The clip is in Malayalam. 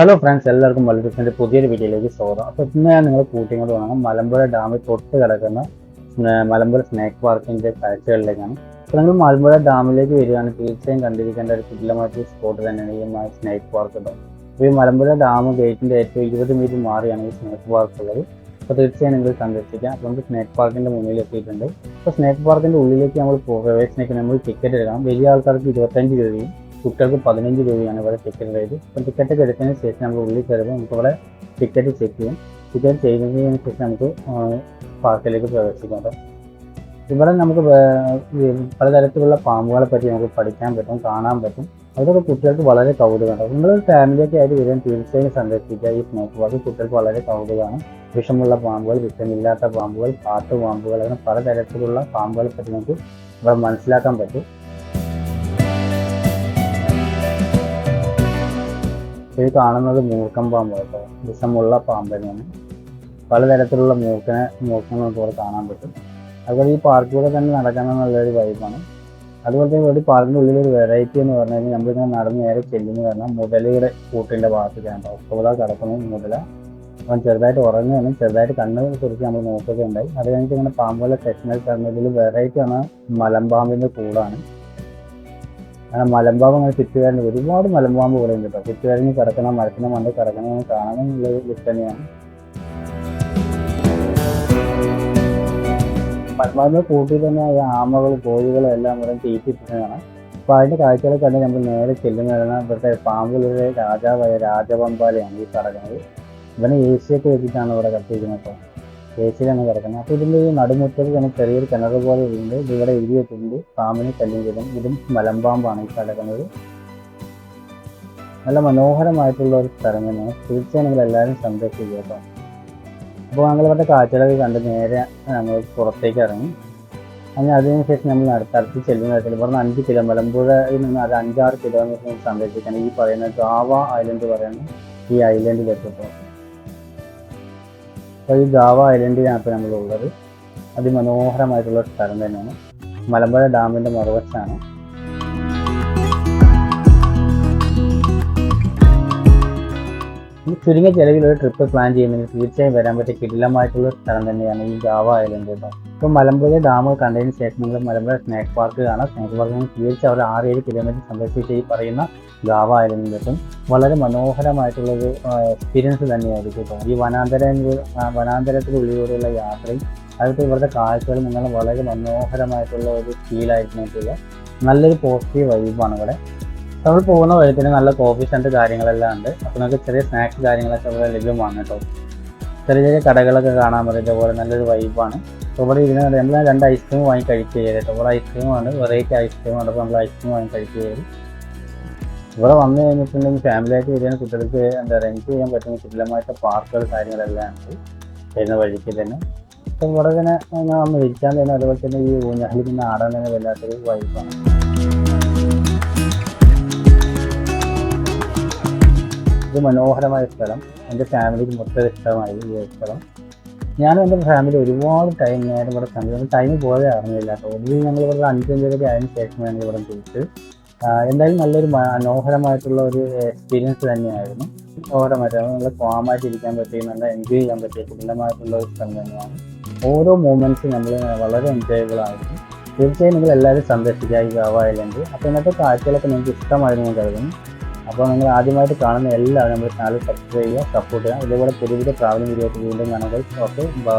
ഹലോ ഫ്രണ്ട്സ് എല്ലാവർക്കും മലബുസിന്റെ പുതിയൊരു വീഡിയോയിലേക്ക് സ്വാഗതം. അപ്പോൾ ഇന്ന് ഞാൻ നിങ്ങളെ കൂട്ടിക്കൊണ്ട് പോകണം മലമ്പുഴ ഡാമിൽ തൊട്ട് കിടക്കുന്ന മലമ്പുഴ സ്നേക്ക് പാർക്കിന്റെ കാഴ്ചകളിലേക്കാണ്. അപ്പോൾ നിങ്ങൾ മലമ്പുഴ ഡാമിലേക്ക് വരികയാണ് തീർച്ചയായും കണ്ടിരിക്കേണ്ട ഒരു കിടിലമായിട്ടുള്ള സ്പോട്ട് തന്നെയാണ് ഈ സ്നേക്ക് പാർക്ക് ഉണ്ട് അപ്പോൾ ഈ മലമ്പുഴ ഡാം ഗേറ്റിന്റെ ഏറ്റവും ഇരുപത് മീറ്റർ മാറിയാണ് ഈ സ്നേക്ക് പാർക്ക് ഉള്ളത്. അപ്പോൾ തീർച്ചയായും നിങ്ങൾ സന്ദർശിക്കാം. അപ്പോൾ നമുക്ക് സ്നേക്ക് പാർക്കിന്റെ മുന്നിൽ എത്തിയിട്ടുണ്ട്. അപ്പോൾ സ്നേക്ക് പാർക്കിന്റെ ഉള്ളിലേക്ക് നമ്മൾ പോ- പ്രവേശനത്തിന് നമ്മൾ ടിക്കറ്റ് എടുക്കണം. വലിയ ആൾക്കാർക്ക് ഇരുപത്തഞ്ച് രൂപയും കുട്ടികൾക്ക് പതിനഞ്ച് രൂപയാണ് ഇവിടെ ടിക്കറ്റ് റേറ്റ് അപ്പം ടിക്കറ്റ് ഒക്കെ എടുത്തതിന് ശേഷം നമ്മൾ ഉള്ളിൽ കയറുമ്പോൾ നമുക്ക് ഇവിടെ ടിക്കറ്റ് ചെക്ക് ചെയ്യും. ടിക്കറ്റ് ചെയ്തതിന് ശേഷം നമുക്ക് പാർക്കിലേക്ക് പ്രവേശിക്കാം. ഇവിടെ നമുക്ക് പലതരത്തിലുള്ള പാമ്പുകളെ പറ്റി നമുക്ക് പഠിക്കാൻ പറ്റും കാണാൻ പറ്റും. അതൊക്കെ കുട്ടികൾക്ക് വളരെ കൗതുകമാണ്. നിങ്ങൾ ഫാമിലിയൊക്കെ ആയിട്ട് വരാൻ തീർച്ചയായും സന്ദർശിക്കുക ഈ സ്നേക്ക് പാർക്ക് കുട്ടികൾക്ക് വളരെ കൗതുകമാണ്. വിഷമുള്ള പാമ്പുകൾ വിഷമില്ലാത്ത പാമ്പുകൾ പാട്ട് പാമ്പുകൾ അങ്ങനെ പലതരത്തിലുള്ള പാമ്പുകളെ പറ്റി നമുക്ക് ഇവിടെ മനസ്സിലാക്കാൻ പറ്റും. ഇത് കാണുന്നത് മൂർക്കം പാമ്പ് കേട്ടോ. വിഷമുള്ള പാമ്പ് തന്നെയാണ് പലതരത്തിലുള്ള മൂർക്കനെ മൂർക്കങ്ങൾ നമുക്ക് കാണാൻ പറ്റും. അതുപോലെ ഈ പാർക്കിലൂടെ തന്നെ നടക്കണം എന്നുള്ളൊരു വൈബാണ് അതുപോലെ തന്നെ ഇവിടെ പാർക്കിന്റെ ഉള്ളിൽ ഒരു വെറൈറ്റി എന്ന് പറഞ്ഞു കഴിഞ്ഞാൽ നമ്മളിങ്ങനെ നടന്ന് നേരെ ചെല്ലുന്ന പറഞ്ഞാൽ മുതലയുടെ കൂട്ടിന്റെ ഭാഗത്തേക്കാണ് കേട്ടോ. ഒപ്പതാ കിടക്കുന്നത് മുതല. അവൻ ചെറുതായിട്ട് ഉറങ്ങുകയാണ്. ചെറുതായിട്ട് കണ്ണ് കുറിച്ച് നമ്മൾ നോക്കുകയുണ്ടായി. അത് കഴിഞ്ഞിട്ട് ഇങ്ങനെ പാമ്പുകളെ സെക്ഷനിൽ കിടന്നതിൽ വെറൈറ്റി ആണ് മലമ്പാമ്പിന്റെ കൂടാണ്. അങ്ങനെ മലമ്പാമ്പ് അങ്ങനെ ചുറ്റുകാരന് ഒരുപാട് മലമ്പാമ്പ് ഇവിടെ ഉണ്ട് കേട്ടോ. ചുറ്റുകാരന് കിടക്കണം മരത്തിന് മണ്ട കിടക്കണം കാണണം എന്നുള്ളത് ലിസ്റ്റ് തന്നെയാണ്. മലമ്പാമ്പിനെ കൂട്ടി തന്നെ ഈ ആമകൾ കോഴികളും എല്ലാം ഇവിടെ തീറ്റിട്ടിട്ടാണ് അപ്പോൾ അതിന്റെ കാഴ്ചകളൊക്കെ കണ്ട് നമ്മൾ നേരെ ചെല്ലുന്നതാണ് ഇവിടുത്തെ പാമ്പിലൊരു രാജാവായ രാജപമ്പാലയാണ് ഈ കിടക്കുന്നത് ഇവനെ ഏഷ്യയൊക്കെ വെച്ചിട്ടാണ് ഇവിടെ കത്തിയിരിക്കുന്നത് കേട്ടോ. ഏഷ്യയിലാണ് കിടക്കുന്നത്. അപ്പോൾ ഇതിന്റെ ഈ നടുമുറ്റത്ത് തന്നെ ചെറിയൊരു കിണർ പോലെ ഉണ്ട് ഇവിടെ എഴുതി വെച്ചിട്ടുണ്ട്. പാമ്പിനെ ശല്യം ചെയ്തും ഇതും മലമ്പാമ്പാണ് ഈ കിടക്കുന്നത്. നല്ല മനോഹരമായിട്ടുള്ള ഒരു സ്ഥലം തന്നെയാണ്. തീർച്ചയായും നിങ്ങൾ എല്ലാവരും സംരക്ഷിക്കുക കേട്ടോ. അപ്പോൾ ഞങ്ങൾ ഇവിടുത്തെ കാഴ്ചകളൊക്കെ കണ്ട് നേരെ ഞങ്ങൾ പുറത്തേക്ക് ഇറങ്ങി. അങ്ങനെ അതിനുശേഷം നമ്മൾ അടുത്തടുത്ത് തരത്തിൽ ഇവിടുന്ന് അഞ്ച് കിലോ മലമ്പുഴയിൽ നിന്ന് അത് അഞ്ചാറ് കിലോമീറ്റർ സംരക്ഷിക്കണം. ഈ പറയുന്ന ഗാവ ഐലൻഡ് പറയുന്ന ഈ ഐലൻഡിലെത്തുമ്പോൾ അപ്പോൾ ഈ ഗാവ ഐലൻഡിലാണ് ഇപ്പോൾ നമ്മളുള്ളത്. അതിമനോഹരമായിട്ടുള്ള സ്ഥലം തന്നെയാണ്. മലമ്പുഴ ഡാമിന്റെ മറുവശമാണ് ചുരുങ്ങിയ ചെലവിൽ ഒരു ട്രിപ്പ് പ്ലാൻ ചെയ്യുന്നതിന് തീർച്ചയായും വരാൻ പറ്റിയ കിടിലമായിട്ടുള്ള സ്ഥലം തന്നെയാണ് ഈ ഗാവ ഐലൻഡ് കേട്ടോ ഇപ്പോൾ മലമ്പുഴ ഡാം കണ്ടതിന് ശേഷം നിങ്ങൾ മലമ്പുഴ സ്നാക്ക് പാർക്ക് കാണാം. സ്നാക്ക് പാർക്കിൽ തീർച്ചയായും ഒരു ആറ് ഏഴ് കിലോമീറ്റർ സന്ദർശിച്ച് ഈ പറയുന്ന ഗാവ ഐലൻഡിലെത്തും വളരെ മനോഹരമായിട്ടുള്ളൊരു എക്സ്പീരിയൻസ് തന്നെയായിരിക്കും കേട്ടോ ഈ വനാന്തര വനാന്തരത്തിനുള്ളിലൂടെയുള്ള യാത്രയും അതുപോലെ ഇവിടുത്തെ കാഴ്ചകൾ നിങ്ങൾ വളരെ മനോഹരമായിട്ടുള്ള ഒരു ഫീലായിരിക്കും നല്ലൊരു പോസിറ്റീവ് വൈബാണ് ഇവിടെ. നമ്മൾ പോകുന്ന വഴി തന്നെ നല്ല കോഫി സെന്റർ കാര്യങ്ങളെല്ലാം ഉണ്ട്. അപ്പോൾ നമുക്ക് ചെറിയ സ്നാക്സ് കാര്യങ്ങളൊക്കെ ഇവിടെ ലഭ്യമാണ് കേട്ടോ. ചെറിയ ചെറിയ കടകളൊക്കെ കാണാൻ പറ്റും. ഇതേപോലെ നല്ലൊരു വൈബാണ് അപ്പോൾ ഇവിടെ ഇതിന് നമ്മൾ രണ്ട് ഐസ്ക്രീം വാങ്ങി കഴിക്കുക കേട്ടോ. ഇവിടെ ഐസ്ക്രീമാണ് വെറൈറ്റി ഐസ്ക്രീമാണ് അപ്പോൾ നമ്മൾ ഐസ്ക്രീം വാങ്ങി കഴിക്കുക ഇവിടെ വന്നു കഴിഞ്ഞിട്ടുണ്ടെങ്കിൽ ഫാമിലി ആയിട്ട് വരികയാണ് കുട്ടികൾക്ക് എന്താ പറയുക എൻജോയ് ചെയ്യാൻ പറ്റുന്ന കിടിലമായിട്ട് പാർക്കുകൾ കാര്യങ്ങളെല്ലാം ഉണ്ട് വരുന്ന വഴിക്ക് തന്നെ. അപ്പോൾ ഇവിടെ തന്നെ നമ്മൾ ഇരിക്കാൻ തന്നെ അതുപോലെ തന്നെ ഈ ഊഞ്ഞാലിൽ നിന്ന് ആടാൻ തന്നെ വല്ലാത്തൊരു വൈബാണ് ഇത് മനോഹരമായ സ്ഥലം. എന്റെ ഫാമിലിക്ക് മൊത്തം ഇഷ്ടമായി ഈ ഒരു സ്ഥലം. ഞാനും എന്റെ ഫാമിലി ഒരുപാട് ടൈം നേരം ഇവിടെ കണ്ടു ടൈം പോലെ അറിഞ്ഞില്ല കേട്ടോ. ഞങ്ങൾ ഇവിടെ അഞ്ചഞ്ചരൊക്കെ ആയതിനു ശേഷം ഞങ്ങൾ ഇവിടെ തിരിച്ച് എന്തായാലും നല്ലൊരു മനോഹരമായിട്ടുള്ള ഒരു എക്സ്പീരിയൻസ് തന്നെയായിരുന്നു. മനോഹരമായിട്ട് നല്ല കോമായിട്ട് ഇരിക്കാൻ പറ്റിയ നല്ല എൻജോയ് ചെയ്യാൻ പറ്റിയ കുടുംബമായിട്ടുള്ള ഒരു സ്ഥലം തന്നെയാണ്. ഓരോ മൂമെന്റ്സും നമ്മൾ വളരെ എൻജോയബിൾ ആയിരുന്നു. തീർച്ചയായും നിങ്ങൾ എല്ലാവരും സന്ദർശിക്കുക ഈ ഗാവ ഐലൻഡ് അപ്പോൾ ഇന്നത്തെ കാഴ്ചകളൊക്കെ നിങ്ങൾക്ക് ഇഷ്ടമായിരുന്നു കരുതുന്നു. അപ്പോൾ നിങ്ങൾ ആദ്യമായിട്ട് കാണുന്ന എല്ലാവരും നമ്മുടെ ചാനൽ സബ്സ്ക്രൈബ് ചെയ്യുക സപ്പോർട്ട് ചെയ്യുക. ഇതേപോലെ പുതിയ പുതിയ ട്രാവലിംഗ് വീഡിയോസ് വീണ്ടും കാണുമ്പോൾ ഓക്കെ ബൈ